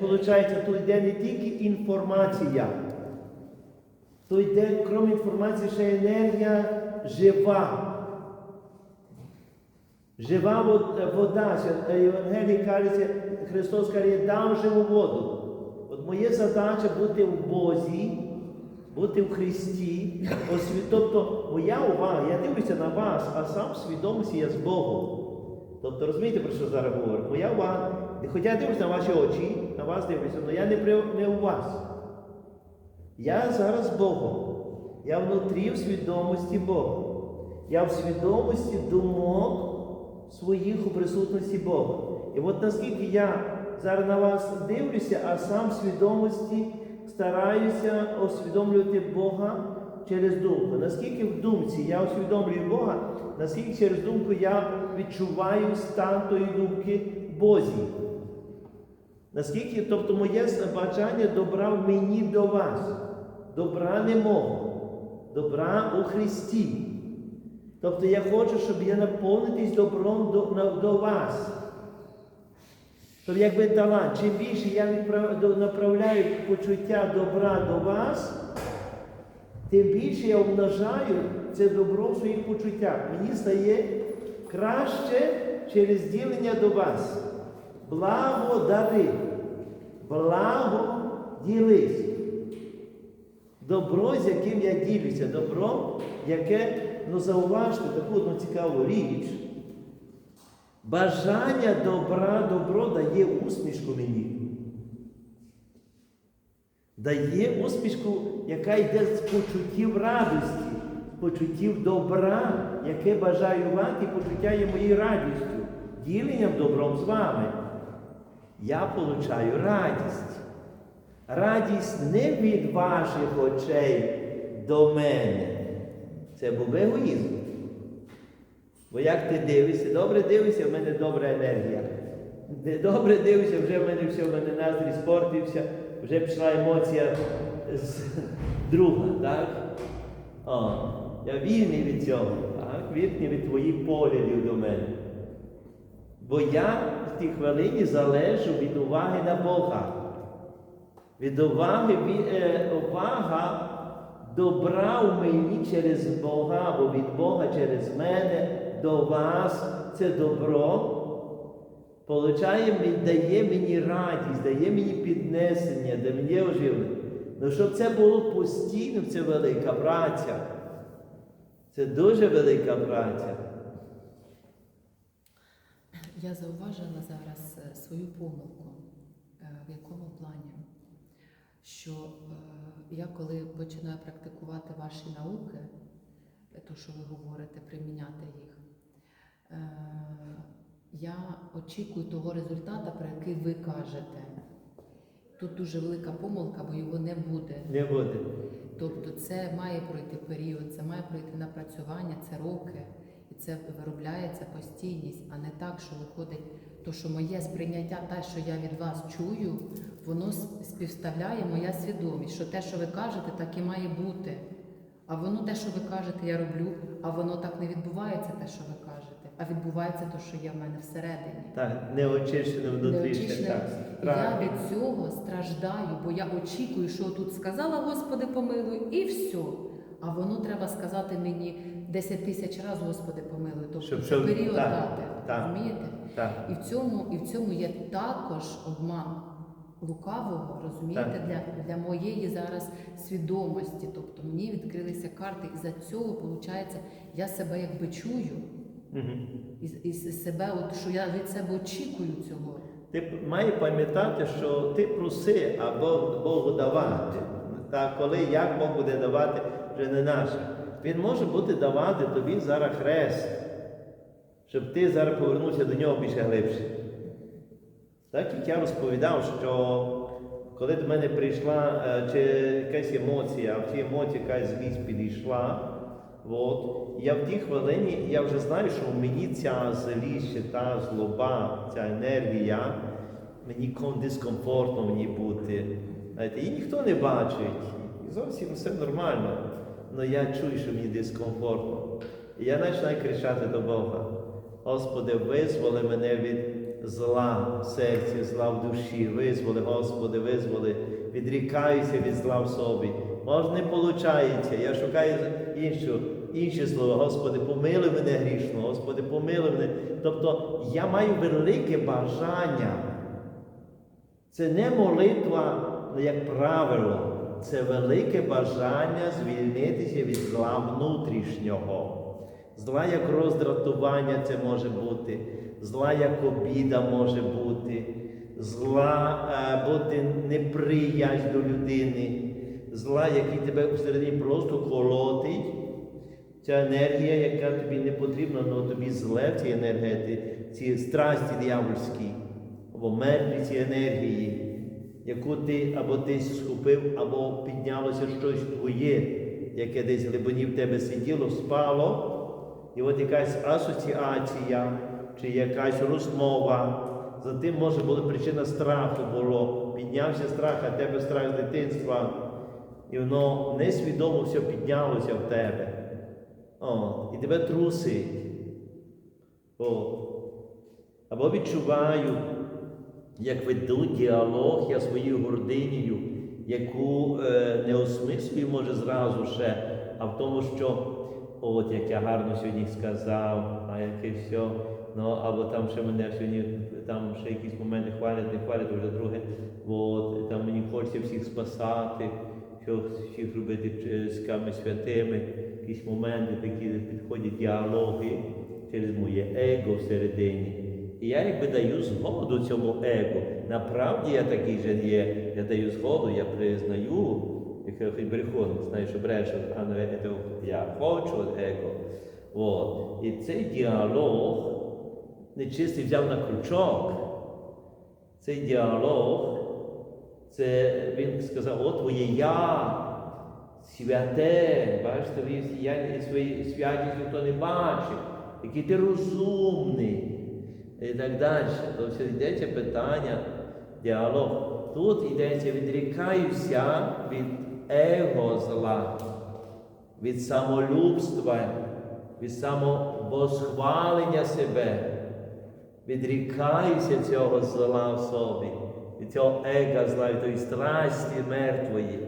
Получається, тут йде не тільки інформація, тут йде, крім інформації, ще енергія жива. Жива вода. Ще, е, Євангелії кажеться, Христос каже, «Я дам живу воду. От моя задача бути в Бозі, бути в Христі. осві- Тобто моя увага, я дивлюся на вас, а сам в свідомості я з Богом. Тобто розумієте, про що зараз говорю? Моя увага, хоча я дивлюся на ваші очі, на вас дивлюся, але я не, при, не у вас. Я зараз Богом. Я внутрі в свідомості Бога. Я в свідомості думок своїх у присутності Бога. І от наскільки я зараз на вас дивлюся, а сам в свідомості стараюся усвідомлювати Бога через думку. Наскільки в думці я усвідомлюю Бога, наскільки через думку я відчуваю стан тої думки Бозі. Наскільки, тобто моє бажання добра в мені до вас, добра не мого, добра у Христі. Тобто я хочу, щоб я наповнитись добром до, на- до вас. Тобто, якби талант, чим більше я направляю почуття добра до вас, тим більше я умножаю це добро в своїх почуттях. Мені стає краще через ділення до вас. Благо дари, благо ділись. Добро, з яким я ділюся, добро, яке, ну зауважте таку одну цікаву річ. Бажання добра, добро дає усмішку мені. Дає усмішку, яка йде з почуттів радості, з почуттів добра, яке бажаю вам, і почуття є моєю радістю, діленням добром з вами. Я получаю радість. Радість не від ваших очей до мене. Це був егоїзм. Бо як ти дивишся, добре дивишся, в мене добра енергія. Добре дивишся, вже в мене все, в мене настрій спортився, вже пішла емоція з друга, так? О, я вільний від цього, так? вільний від твоїх поглядів до мене. Бо я в тій хвилині залежу від уваги на Бога. Від уваги, е, увага добра у мені через Бога, або від Бога через мене до вас це добро. Получає, дає мені радість, дає мені піднесення, дає мені оживлення. Ну, щоб це було постійно, це велика праця. Це дуже велика праця. Я зауважила зараз е, свою помилку. Е, В якому плані? Що е, я коли починаю практикувати ваші науки, то, що ви говорите, приміняти їх, я очікую того результату, про який ви кажете. Тут дуже велика помилка, бо його не буде. Не буде. Тобто це має пройти період, це має пройти напрацювання, це роки, це виробляється постійність, а не так, що виходить, то що моє сприйняття, те, що я від вас чую, воно співставляє моя свідомість, що те, що ви кажете, так і має бути. А воно те, що ви кажете, я роблю, а воно так не відбувається, те, що ви кажете, а відбувається те, що є в мене всередині. Так. Неочищене. Так, Я від цього страждаю, бо я очікую, що тут сказала Господи помилуй, і все. А воно треба сказати мені 10 тисяч разів, Господи помилуй. Тобто Щоб- період так, дати. так. Розумієте? Так. І в цьому, і в цьому є також обман лукавого, розумієте, Так. для, для моєї зараз свідомості. Тобто мені відкрилися карти, і за цього, виходить, я себе якби чую, Мгм. і, і себе, от, що я від себе очікую цього. Ти має пам'ятати, що ти проси, а Бог Богу давати. Та коли як Бог буде давати, вже не наше. Він може бути давати тобі зараз хрест, щоб ти зараз повернувся до нього більше глибше. Так як я розповідав, що коли до мене прийшла е, чи якась емоція, а в цій емоції якась злість підійшла, от, я в тій хвилині я вже знаю, що в мені ця злість, та злоба, ця енергія, мені дискомфортно мені бути. Знаєте, її ніхто не бачить, і зовсім все нормально. Але я чую, що мені дискомфортно. І я починаю кричати до Бога. Господи, визволи мене від зла в серці, зла в душі. Визволи, Господи, визволи, відрікаюся від зла в собі. Може, не виходить. Я шукаю іншу, інші слова. Господи, помилуй мене грішно, Господи, помилуй мене. Тобто я маю велике бажання. Це не молитва, як правило, це велике бажання звільнитися від зла внутрішнього. Зла як роздратування це може бути, зла як обіда може бути, зла е, бути неприязнь до людини, зла, який тебе всередині просто колотить. Ця енергія, яка тобі не потрібна, але тобі зле в цій енергії, ці страсті диявольські, або мертві ці енергії, яку ти або десь схопив, або піднялося щось твоє, яке десь глибині в тебе сиділо, спало, і от якась асоціація чи якась розмова. За тим може була причина страху було. Піднявся страх, а тебе страх дитинства. І воно несвідомо все піднялося в тебе. О, і тебе трусить. О. Або відчуваю, як веду діалог я своєю гординею, яку е, не осмислюю, може, зразу ще, а в тому, що от як я гарно сьогодні сказав, а яке все. Ну, або там ще мене сьогодні, там ще якісь моменти хвалять, не хвалять, вже друге. От, там мені хочеться всіх спасати, що всіх робити ческами святими, якісь моменти такі підходять діалоги через моє его всередині. І я якби даю згоду цьому его. Направді я такий же є. Я даю згоду, я признаю, як брехун, знаю, що брешу, а не я хочу его. От. І цей діалог нечистий взяв на крючок. Цей діалог, це він сказав, от твоє я, святе, бачите, ви святість ніхто не бачив, який ти розумний. І так далі. Тобто йдеться питання, діалог. Тут йдеться, відрікаюся від его зла, від самолюбства, від самовосхвалення себе. Відрікаюся цього зла в собі, від цього ега зла, від тої страсті мертвої.